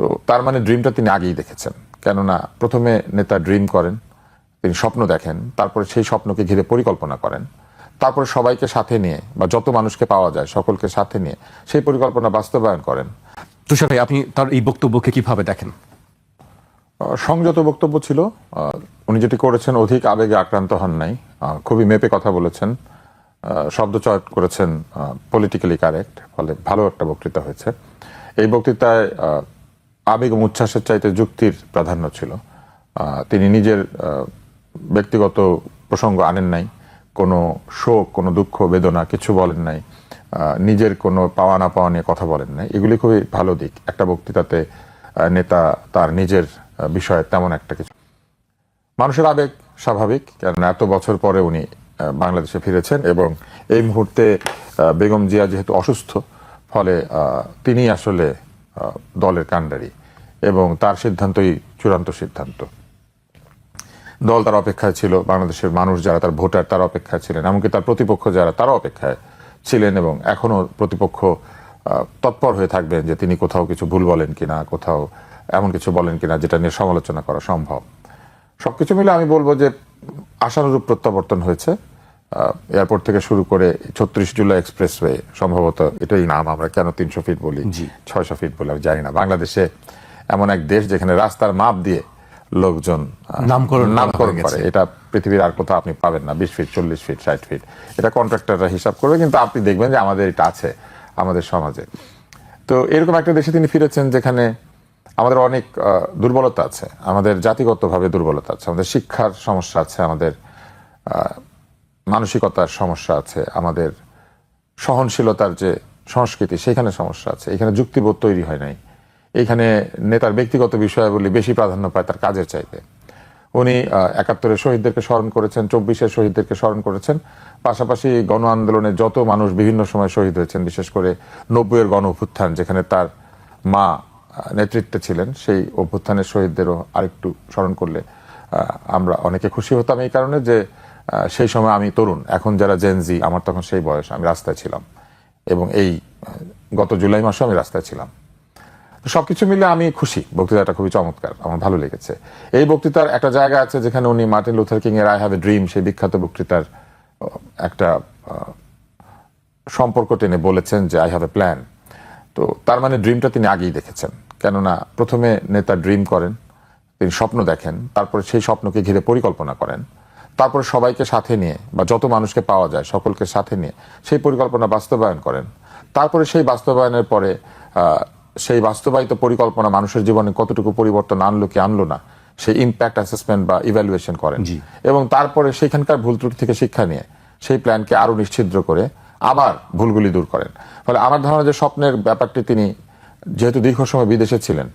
তো তার মানে ড্রিমটা তিনি আগেই দেখেছেন। কেননা প্রথমে নেতা ড্রিম করেন তিনি স্বপ্ন দেখেন তারপরে সেই স্বপ্নকে ঘিরে পরিকল্পনা করেন। তারপরে সবাইকে সাথে নিয়ে বা যত মানুষকে পাওয়া যায় সকলকে সাথে নিয়ে সেই পরিকল্পনা বাস্তবায়ন করেন। তুষার ভাই আপনি তার এই বক্তব্যকে কীভাবে দেখেন? সংযত বক্তব্য ছিল। উনি যেটি করেছেন অধিক আবেগে আক্রান্ত হন নাই। খুবই মেপে কথা বলেছেন। শব্দ চয়ন করেছেন পলিটিক্যালি কারেক্ট ফলে ভালো একটা বক্তৃতা হয়েছে। এই বক্তৃতায় আবেগ এবং উচ্ছ্বাসের চাইতে যুক্তির প্রাধান্য ছিল। তিনি নিজের ব্যক্তিগত প্রসঙ্গ আনেন নাই, কোনো শোক, কোনো দুঃখ, বেদনা কিছু বলেন নাই নিজের কোনো পাওয়া না পাওয়া নিয়ে কথা বলেন নাই। এগুলি খুবই ভালো দিক। একটা বক্তৃতাতে নেতা তার নিজের বিষয়ে তেমন একটা কিছু। মানুষের আবেগ স্বাভাবিক, কেননা এত বছর পরে উনি বাংলাদেশে ফিরেছেন এবং এই মুহূর্তে বেগম জিয়া যেহেতু অসুস্থ, ফলে তিনি আসলে দলের কাণ্ডারি এবং তার সিদ্ধান্তই চূড়ান্ত সিদ্ধান্ত। দল তার অপেক্ষায় ছিল, বাংলাদেশের মানুষ যারা তার ভোটার তার অপেক্ষায় ছিলেন, এমনকি তার প্রতিপক্ষ যারা তারা অপেক্ষায় ছিলেন এবং এখনও প্রতিপক্ষ তৎপর হয়ে থাকবেন যে তিনি কোথাও কিছু ভুল বলেন কিনা, কোথাও এমন কিছু বলেন কিনা যেটা নিয়ে সমালোচনা করা সম্ভব। সবকিছু মিলে আমি বলব যে আশানুরূপ প্রত্যাবর্তন হয়েছে। এয়ারপোর্ট থেকে শুরু করে ছত্রিশ জুলাই এক্সপ্রেসওয়ে সম্ভবত এটাই নাম আমরা কেন তিনশো ফিট বলি। ছয়শো ফিট বলে আমি জানি না। বাংলাদেশে এমন এক দেশ যেখানে রাস্তার মাপ দিয়ে লোকজন নামকরণ করা নামকরণ করে। এটা পৃথিবীর আর কোথাও আপনি পাবেন না বিশ ফিট চল্লিশ ফিট ষাট ফিট এটা কন্ট্রাক্টররা হিসাব করবে কিন্তু আপনি দেখবেন যে আমাদের এটা আছে আমাদের সমাজে। তো এরকম একটা দেশে তিনি ফিরেছেন যেখানে আমাদের অনেক দুর্বলতা আছে আমাদের জাতিগতভাবে দুর্বলতা আছে আমাদের শিক্ষার সমস্যা আছে আমাদের মানসিকতার সমস্যা আছে, আমাদের সহনশীলতার যে সংস্কৃতি, সেখানে সমস্যা আছে। এখানে যুক্তিবোধ তৈরি হয় নাই। এখানে নেতার ব্যক্তিগত বিষয়াবলী বেশি প্রাধান্য পায় তার কাজের চাইতে। উনি একাত্তরের শহীদদেরকে স্মরণ করেছেন, চব্বিশের শহীদদেরকে স্মরণ করেছেন। পাশাপাশি গণ আন্দোলনে যত মানুষ বিভিন্ন সময় শহীদ হয়েছেন, বিশেষ করে নব্বইয়ের গণ অভ্যুত্থান, যেখানে তার মা নেতৃত্বে ছিলেন, সেই অভ্যুত্থানের শহীদদেরও আরেকটু স্মরণ করলে আমরা অনেকে খুশি হতাম এই কারণে যে সেই সময় আমি তরুণ। এখন যারা জেনজি আমার তখন সেই বয়স, আমি রাস্তায় ছিলাম। এবং এই গত জুলাই মাসে আমি রাস্তায় ছিলাম। তো সবকিছু মিলে আমি খুশি। বক্তৃতাটা খুবই চমৎকার, আমার ভালো লেগেছে। এই বক্তৃতার একটা জায়গা আছে যেখানে উনি মার্টিন লুথার কিং এর আই হ্যাভ এ ড্রিম সেই বিখ্যাত বক্তৃতার একটা সম্পর্ক টেনে বলেছেন যে আই হ্যাভ এ প্ল্যান তো তার মানে ড্রিমটা তিনি আগেই দেখেছেন। কেননা প্রথমে নেতা ড্রিম করেন, তিনি স্বপ্ন দেখেন, তারপরে সেই স্বপ্নকে ঘিরে পরিকল্পনা করেন। তারপরে সবাইকে সাথে নিয়ে বা যত মানুষকে পাওয়া যায় সকলকে সাথে নিয়ে সেই পরিকল্পনা বাস্তবায়ন করেন। তারপরে সেই বাস্তবায়নের পরে সেই বাস্তবায়িত পরিকল্পনা মানুষের জীবনে কতটুকু পরিবর্তন আনলো কি আনলো না সেই ইম্প্যাক্ট অ্যাসেসমেন্ট বা ইভ্যালুয়েশন করেন। এবং তারপরে সেখানকার ভুল ত্রুটি থেকে শিক্ষা নিয়ে সেই প্ল্যানকে আরও নিশ্চিদ্র করে আবার ভুলগুলি দূর করেন। ফলে আমার ধারণা যে স্বপ্নের ব্যাপারটি তিনি যেহেতু দীর্ঘ সময় বিদেশে ছিলেন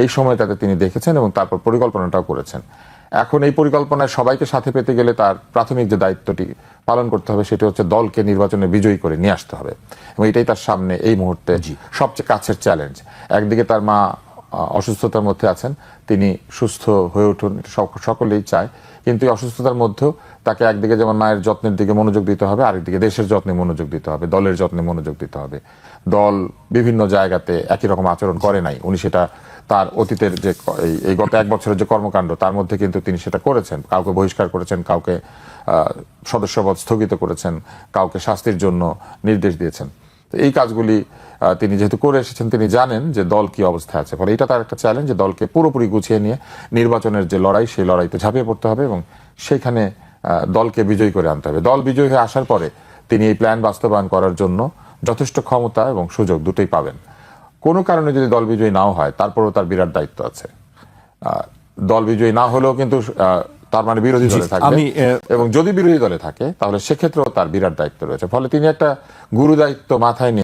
এই সময়টাতে তিনি দেখেছেন এবং তারপর পরিকল্পনাটাও করেছেন। এখন এই পরিকল্পনায় সবাইকে সাথে পেতে গেলে তার প্রাথমিক যে দায়িত্বটি পালন করতে হবে সেটি হচ্ছে দলকে নির্বাচনে বিজয়ী করে নিয়ে আসতে হবে। এবং এটাই তার সামনে এই মুহূর্তে সবচেয়ে কাছের চ্যালেঞ্জ একদিকে তার মা অসুস্থতার মধ্যে আছেন। তিনি সুস্থ হয়ে উঠুন সক- সকলেই চায়। কিন্তু এই অসুস্থতার মধ্যেও তাকে একদিকে যেমন মায়ের যত্নের দিকে মনোযোগ দিতে হবে, আরেকদিকে দেশের যত্নে মনোযোগ দিতে হবে, দলের যত্নে মনোযোগ দিতে হবে। দল বিভিন্ন জায়গাতে একই রকম আচরণ করে নাই। উনি সেটা তার অতীতের যে এই গত এক বছরের যে কর্মকাণ্ড, তার মধ্যে কিন্তু তিনি সেটা করেছেন। কাউকে বহিষ্কার করেছেন, কাউকে সদস্যপদ স্থগিত করেছেন, কাউকে শাস্তির জন্য নির্দেশ দিয়েছেন। তো এই কাজগুলি তিনি যেহেতু করে এসেছেন, তিনি জানেন যে দল কি অবস্থায় আছে। ফলে এটা তার একটা চ্যালেঞ্জ যে দলকে পুরোপুরি গুছিয়ে নিয়ে নির্বাচনের যে লড়াই, সেই লড়াইতে ঝাঁপিয়ে পড়তে হবে এবং সেখানে দলকে বিজয়ী করে আনতে হবে। দল বিজয়ী হয়ে আসার পরে তিনি এই প্ল্যান বাস্তবায়ন করার জন্য যথেষ্ট ক্ষমতা এবং সুযোগ দুটোই পাবেন। কোনো কারণে যদি দল বিজয়ী নাও হয়, তারপরেও তার বিরাট দায়িত্ব আছে। দল বিজয়ী না হলেও কিন্তু তার মানে বিরোধী দলে থাকবে এবং যদি বিরোধী দলে থাকে তাহলে সেক্ষেত্রেও তার বিরাট দায়িত্ব রয়েছে। ফলে তিনি একটা গুরু দায়িত্ব মাথায় নিয়ে